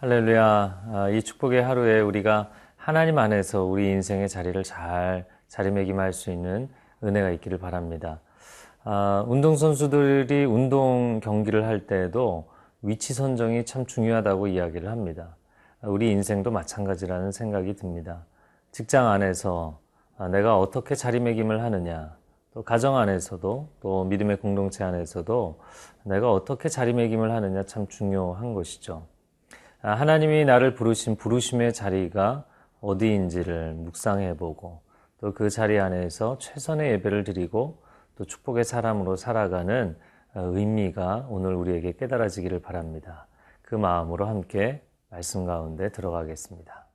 할렐루야. 아, 이 축복의 하루에 우리가 하나님 안에서 우리 인생의 자리를 잘 자리매김할 수 있는 은혜가 있기를 바랍니다. 아, 운동선수들이 운동 경기를 할 때에도 위치 선정이 참 중요하다고 이야기를 합니다. 우리 인생도 마찬가지라는 생각이 듭니다. 직장 안에서 아, 내가 어떻게 자리매김을 하느냐, 또 가정 안에서도 또 믿음의 공동체 안에서도 내가 어떻게 자리매김을 하느냐 참 중요한 것이죠. 아, 하나님이 나를 부르신 부르심의 자리가 어디인지를 묵상해 보고 또 그 자리 안에서 최선의 예배를 드리고 또 축복의 사람으로 살아가는 어, 의미가 오늘 우리에게 깨달아지기를 바랍니다. 그 마음으로 함께 말씀 가운데 들어가겠습니다.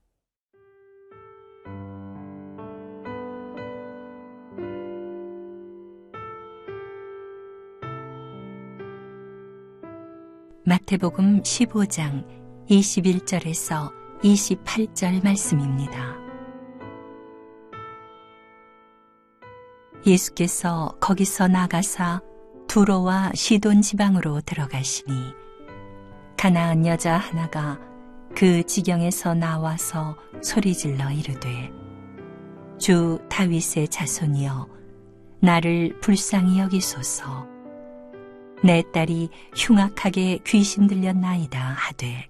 마태복음 15장 21절에서 28절 말씀입니다. 예수께서 거기서 나가사 두로와 시돈 지방으로 들어가시니 가나안 여자 하나가 그 지경에서 나와서 소리질러 이르되 주 다윗의 자손이여 나를 불쌍히 여기소서 내 딸이 흉악하게 귀신 들렸나이다 하되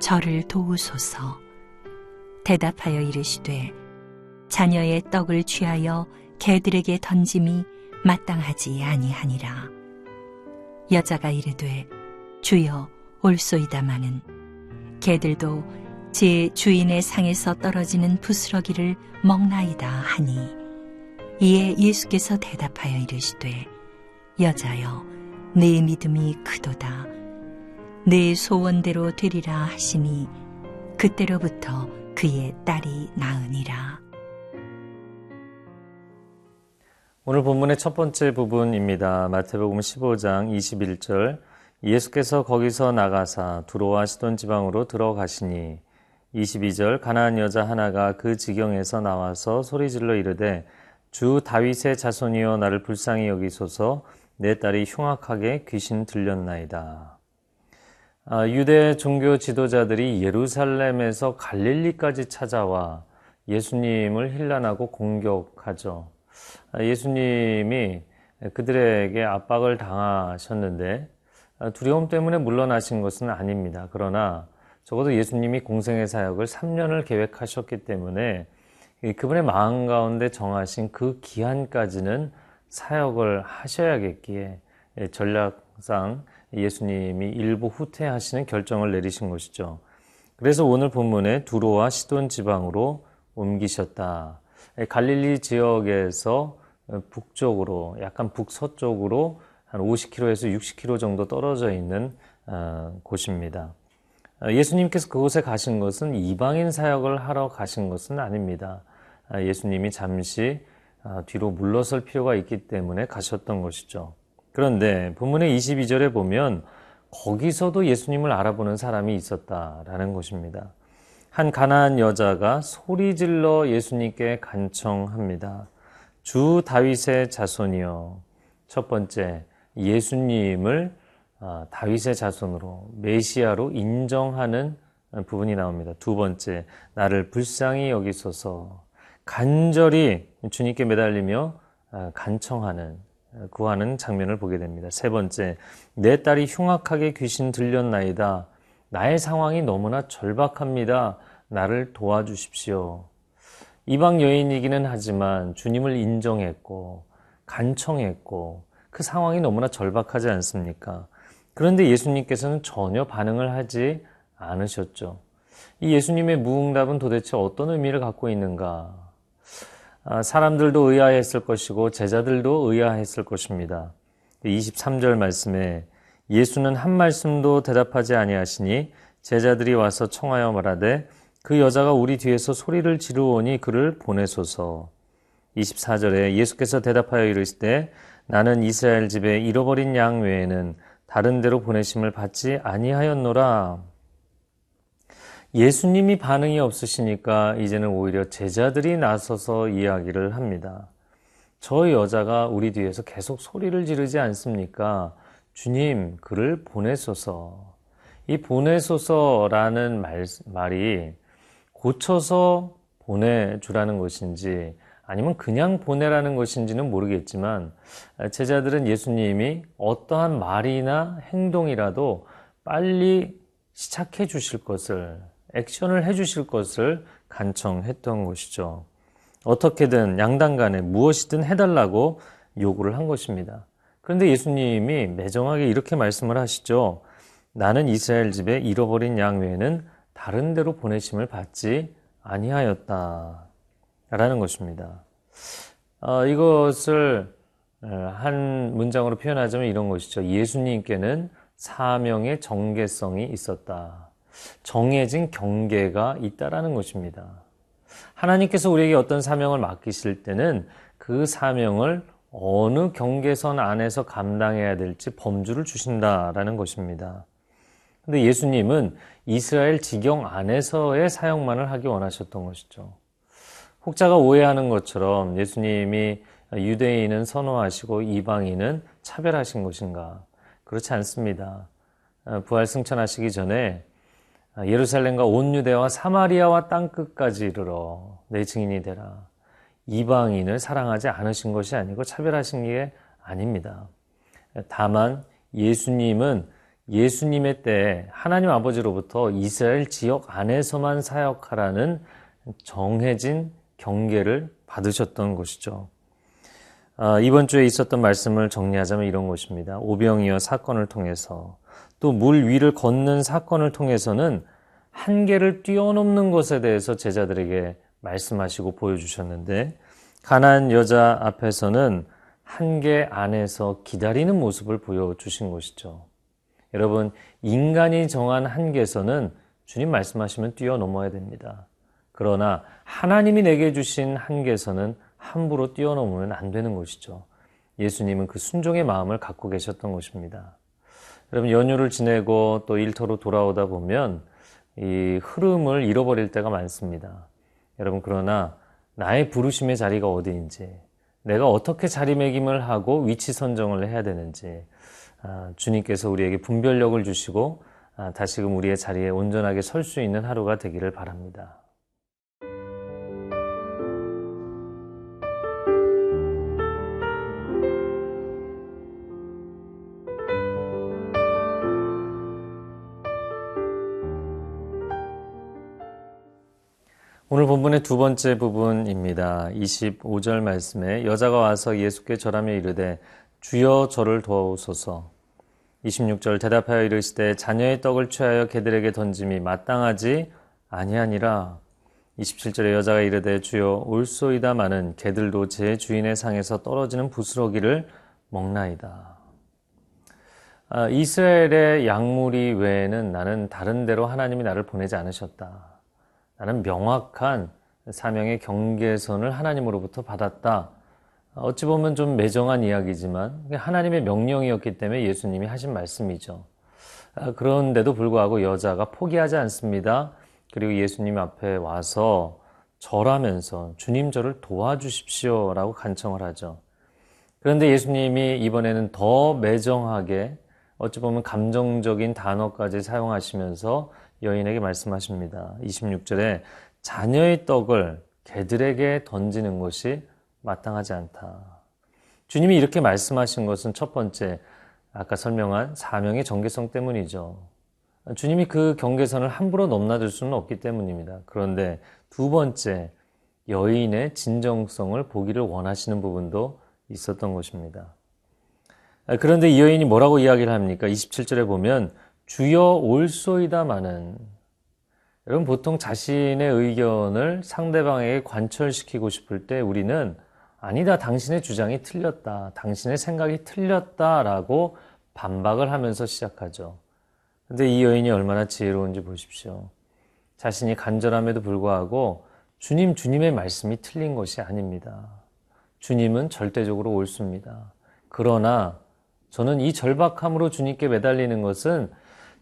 저를 도우소서. 대답하여 이르시되 자녀의 떡을 취하여 개들에게 던짐이 마땅하지 아니하니라. 여자가 이르되 주여 올소이다마는 개들도 제 주인의 상에서 떨어지는 부스러기를 먹나이다 하니. 이에 예수께서 대답하여 이르시되 여자여 내 믿음이 크도다 내 소원대로 되리라 하시니 그때로부터 그의 딸이 나으니라. 오늘 본문의 첫 번째 부분입니다. 마태복음 15장 21절 예수께서 거기서 나가사 두로와 시돈 지방으로 들어가시니 22절 가나안 여자 하나가 그 지경에서 나와서 소리질러 이르되 주 다윗의 자손이여 나를 불쌍히 여기소서 내 딸이 흉악하게 귀신 들렸나이다. 아, 유대 종교 지도자들이 예루살렘에서 갈릴리까지 찾아와 예수님을 힐난하고 공격하죠. 아, 예수님이 그들에게 압박을 당하셨는데 아, 두려움 때문에 물러나신 것은 아닙니다. 그러나 적어도 예수님이 공생의 사역을 3년을 계획하셨기 때문에 그분의 마음 가운데 정하신 그 기한까지는 사역을 하셔야겠기에 전략상 예수님이 일부 후퇴하시는 결정을 내리신 것이죠. 그래서 오늘 본문에 두로와 시돈 지방으로 옮기셨다. 갈릴리 지역에서 북쪽으로 약간 북서쪽으로 한 50km에서 60km 정도 떨어져 있는 어, 곳입니다. 예수님께서 그곳에 가신 것은 이방인 사역을 하러 가신 것은 아닙니다. 예수님이 잠시 어, 뒤로 물러설 필요가 있기 때문에 가셨던 것이죠. 그런데 본문의 22절에 보면 거기서도 예수님을 알아보는 사람이 있었다라는 것입니다. 한 가나안 여자가 소리 질러 예수님께 간청합니다. 주 다윗의 자손이여. 첫 번째, 예수님을 아, 다윗의 자손으로 메시아로 인정하는 부분이 나옵니다. 두 번째, 나를 불쌍히 여기소서 간절히 주님께 매달리며 아, 간청하는 구하는 장면을 보게 됩니다. 세 번째, 내 딸이 흉악하게 귀신 들렸나이다. 나의 상황이 너무나 절박합니다. 나를 도와주십시오. 이방 여인이기는 하지만 주님을 인정했고, 간청했고, 그 상황이 너무나 절박하지 않습니까? 그런데 예수님께서는 전혀 반응을 하지 않으셨죠. 이 예수님의 무응답은 도대체 어떤 의미를 갖고 있는가? 아, 사람들도 의아했을 것이고 제자들도 의아했을 것입니다. 23절 말씀에 예수는 한 말씀도 대답하지 아니하시니 제자들이 와서 청하여 말하되 그 여자가 우리 뒤에서 소리를 지르오니 그를 보내소서. 24절에 예수께서 대답하여 이르시되 나는 이스라엘 집에 잃어버린 양 외에는 다른 데로 보내심을 받지 아니하였노라. 예수님이 반응이 없으시니까 이제는 오히려 제자들이 나서서 이야기를 합니다. 저 여자가 우리 뒤에서 계속 소리를 지르지 않습니까? 주님, 그를 보내소서. 이 보내소서라는 말, 말이 고쳐서 보내주라는 것인지 아니면 그냥 보내라는 것인지는 모르겠지만 제자들은 예수님이 어떠한 말이나 행동이라도 빨리 시작해 주실 것을 액션을 해 주실 것을 간청했던 것이죠. 어떻게든 양당 간에 무엇이든 해달라고 요구를 한 것입니다. 그런데 예수님이 매정하게 이렇게 말씀을 하시죠. 나는 이스라엘 집에 잃어버린 양 외에는 다른 데로 보내심을 받지 아니하였다. 라는 것입니다. 어, 이것을 한 문장으로 표현하자면 이런 것이죠. 예수님께는 사명의 정계성이 있었다. 정해진 경계가 있다라는 것입니다. 하나님께서 우리에게 어떤 사명을 맡기실 때는 그 사명을 어느 경계선 안에서 감당해야 될지 범주를 주신다라는 것입니다. 근데 예수님은 이스라엘 지경 안에서의 사역만을 하기 원하셨던 것이죠. 혹자가 오해하는 것처럼 예수님이 유대인은 선호하시고 이방인은 차별하신 것인가? 그렇지 않습니다. 부활 승천하시기 전에 예루살렘과 온 유대와 사마리아와 땅 끝까지 이르러 내 증인이 되라. 이방인을 사랑하지 않으신 것이 아니고 차별하신 게 아닙니다. 다만 예수님은 예수님의 때 하나님 아버지로부터 이스라엘 지역 안에서만 사역하라는 정해진 경계를 받으셨던 것이죠. 아, 이번 주에 있었던 말씀을 정리하자면 이런 것입니다. 오병이어 사건을 통해서 또 물 위를 걷는 사건을 통해서는 한계를 뛰어넘는 것에 대해서 제자들에게 말씀하시고 보여주셨는데 가난 여자 앞에서는 한계 안에서 기다리는 모습을 보여주신 것이죠. 여러분 인간이 정한 한계에서는 주님 말씀하시면 뛰어넘어야 됩니다. 그러나 하나님이 내게 주신 한계에서는 함부로 뛰어넘으면 안 되는 것이죠. 예수님은 그 순종의 마음을 갖고 계셨던 것입니다. 여러분 연휴를 지내고 또 일터로 돌아오다 보면 이 흐름을 잃어버릴 때가 많습니다. 여러분 그러나 나의 부르심의 자리가 어디인지 내가 어떻게 자리매김을 하고 위치 선정을 해야 되는지 아, 주님께서 우리에게 분별력을 주시고 아, 다시금 우리의 자리에 온전하게 설 수 있는 하루가 되기를 바랍니다. 오늘 본문의 두 번째 부분입니다. 25절 말씀에 여자가 와서 예수께 절하며 이르되 주여 저를 도와소서. 26절 대답하여 이르시되 자녀의 떡을 취하여 개들에게 던짐이 마땅하지 아니하니라. 27절에 여자가 이르되 주여 올소이다 마는 개들도 제 주인의 상에서 떨어지는 부스러기를 먹나이다. 아, 이스라엘의 약물이 외에는 나는 다른 데로 하나님이 나를 보내지 않으셨다. 나는 명확한 사명의 경계선을 하나님으로부터 받았다. 어찌 보면 좀 매정한 이야기지만 하나님의 명령이었기 때문에 예수님이 하신 말씀이죠. 아, 그런데도 불구하고 여자가 포기하지 않습니다. 그리고 예수님 앞에 와서 절하면서 주님 저를 도와주십시오라고 간청을 하죠. 그런데 예수님이 이번에는 더 매정하게 어찌 보면 감정적인 단어까지 사용하시면서 여인에게 말씀하십니다. 26절에 자녀의 떡을 개들에게 던지는 것이 마땅하지 않다. 주님이 이렇게 말씀하신 것은 첫 번째, 아까 설명한 사명의 정계성 때문이죠. 주님이 그 경계선을 함부로 넘나들 수는 없기 때문입니다. 그런데 두 번째, 여인의 진정성을 보기를 원하시는 부분도 있었던 것입니다. 그런데 이 여인이 뭐라고 이야기를 합니까? 27절에 보면 주여 올소이다마는 여러분 보통 자신의 의견을 상대방에게 관철시키고 싶을 때 우리는 아니다 당신의 주장이 틀렸다 당신의 생각이 틀렸다라고 반박을 하면서 시작하죠. 근데 이 여인이 얼마나 지혜로운지 보십시오. 자신이 간절함에도 불구하고 주님, 주님의 말씀이 틀린 것이 아닙니다. 주님은 절대적으로 옳습니다. 그러나 저는 이 절박함으로 주님께 매달리는 것은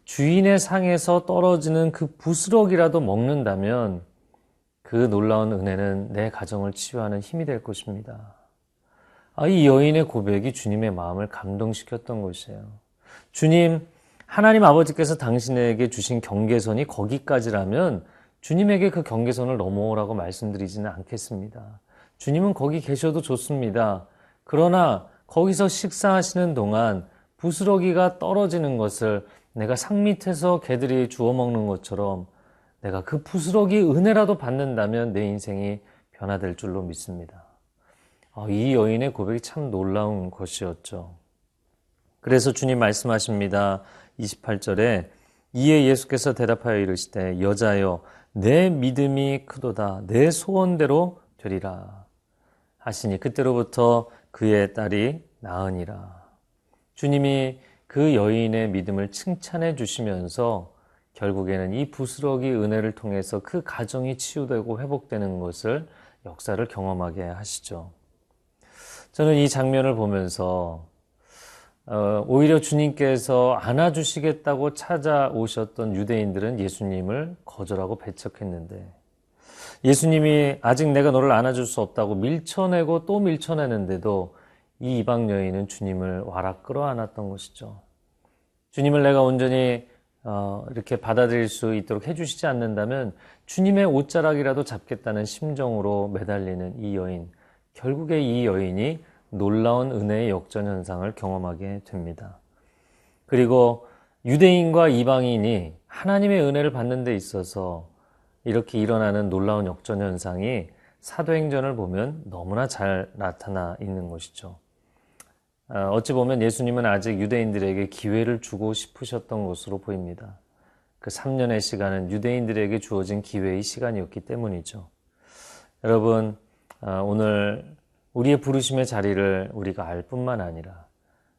주인의 상에서 떨어지는 그 부스럭이라도 먹는다면 그 놀라운 은혜는 내 가정을 치유하는 힘이 될 것입니다. 아, 이 여인의 고백이 주님의 마음을 감동시켰던 것이에요. 주님, 하나님 아버지께서 당신에게 주신 경계선이 거기까지라면 주님에게 그 경계선을 넘어오라고 말씀드리지는 않겠습니다. 주님은 거기 계셔도 좋습니다. 그러나 거기서 식사하시는 동안 부스러기가 떨어지는 것을 내가 상 밑에서 개들이 주워 먹는 것처럼 내가 그 부스러기 은혜라도 받는다면 내 인생이 변화될 줄로 믿습니다. 아, 이 여인의 고백이 참 놀라운 것이었죠. 그래서 주님 말씀하십니다. 28절에 이에 예수께서 대답하여 이르시되 여자여 내 믿음이 크도다 내 소원대로 되리라 하시니 그때로부터 그의 딸이 나으니라. 주님이 그 여인의 믿음을 칭찬해 주시면서 결국에는 이 부스러기 은혜를 통해서 그 가정이 치유되고 회복되는 것을 역사를 경험하게 하시죠. 저는 이 장면을 보면서 어, 오히려 주님께서 안아주시겠다고 찾아오셨던 유대인들은 예수님을 거절하고 배척했는데 예수님이 아직 내가 너를 안아줄 수 없다고 밀쳐내고 또 밀쳐내는데도 이 이방 여인은 주님을 와라 끌어안았던 것이죠. 주님을 내가 온전히 어, 이렇게 받아들일 수 있도록 해주시지 않는다면 주님의 옷자락이라도 잡겠다는 심정으로 매달리는 이 여인. 결국에 이 여인이 놀라운 은혜의 역전 현상을 경험하게 됩니다. 그리고 유대인과 이방인이 하나님의 은혜를 받는 데 있어서 이렇게 일어나는 놀라운 역전 현상이 사도행전을 보면 너무나 잘 나타나 있는 것이죠. 어, 어찌 보면 예수님은 아직 유대인들에게 기회를 주고 싶으셨던 것으로 보입니다. 그 3년의 시간은 유대인들에게 주어진 기회의 시간이었기 때문이죠. 여러분, 어, 오늘 우리의 부르심의 자리를 우리가 알 뿐만 아니라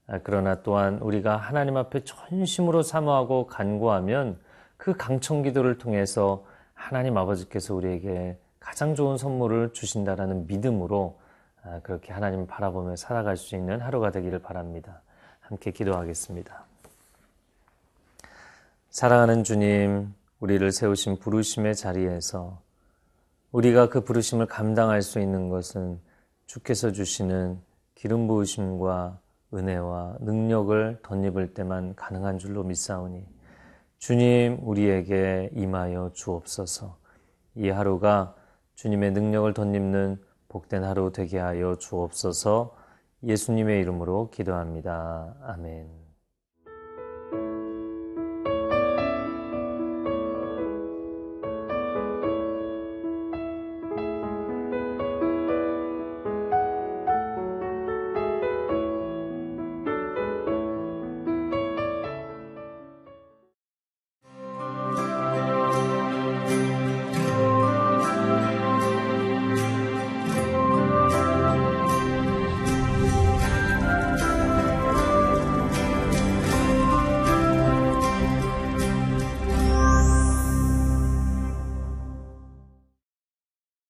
아, 그러나 또한 우리가 하나님 앞에 전심으로 사모하고 간구하면 그 강청 기도를 통해서 하나님 아버지께서 우리에게 가장 좋은 선물을 주신다라는 믿음으로 아, 그렇게 하나님을 바라보며 살아갈 수 있는 하루가 되기를 바랍니다. 함께 기도하겠습니다. 사랑하는 주님, 우리를 세우신 부르심의 자리에서 우리가 그 부르심을 감당할 수 있는 것은 주께서 주시는 기름 부으심과 은혜와 능력을 덧입을 때만 가능한 줄로 믿사오니 주님 우리에게 임하여 주옵소서. 이 하루가 주님의 능력을 덧입는 복된 하루 되게 하여 주옵소서. 예수님의 이름으로 기도합니다. 아멘.